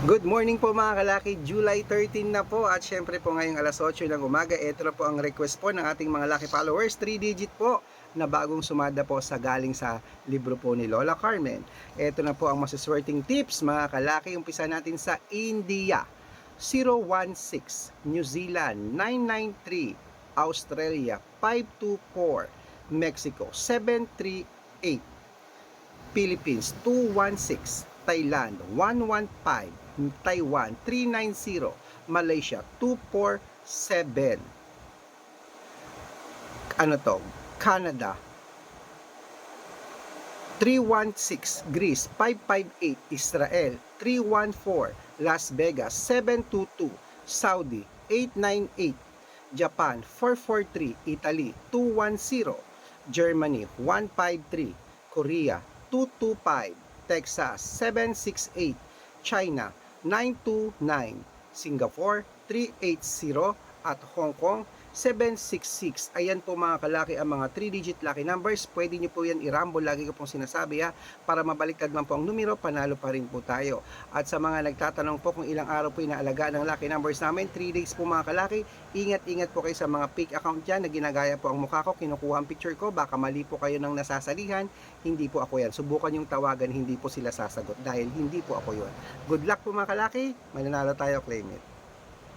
Good morning po mga kalaki, July 13 na po at syempre po ngayong alas 8 ng umaga, ito na po ang request po ng ating mga lucky followers, 3 digit po na bagong sumada po sa galing sa libro po ni Lola Carmen. Ito na po ang masaswerting tips mga kalaki, umpisa natin sa India, 016, New Zealand, 993, Australia, 524, Mexico, 738, Philippines. 216, Thailand. 115, Taiwan 390, Malaysia 247. Ano to? Canada 316, Greece 558, Israel 314, Las Vegas 722, Saudi 898, Japan 443, Italy 210, Germany 153, Korea 225, Texas 768, China 929, Singapore 380 at Hong Kong 766. Ayan po mga kalaki ang mga 3-digit lucky numbers. Pwede nyo po yan i-rumble. Lagi ko pong sinasabi ha. Para mabaliktad man po ang numero, panalo pa rin po tayo. At sa mga nagtatanong po kung ilang araw po inaalagaan ng lucky numbers namin, 3 days po mga kalaki. Ingat-ingat po kayo sa mga fake account dyan na ginagaya po ang mukha ko. Kinukuha ang picture ko. Baka mali po kayo ng nasasalihan. Hindi po ako yan. Subukan yung tawagan. Hindi po sila sasagot dahil hindi po ako yon. Good luck po mga kalaki. Mananalo tayo. Claim it.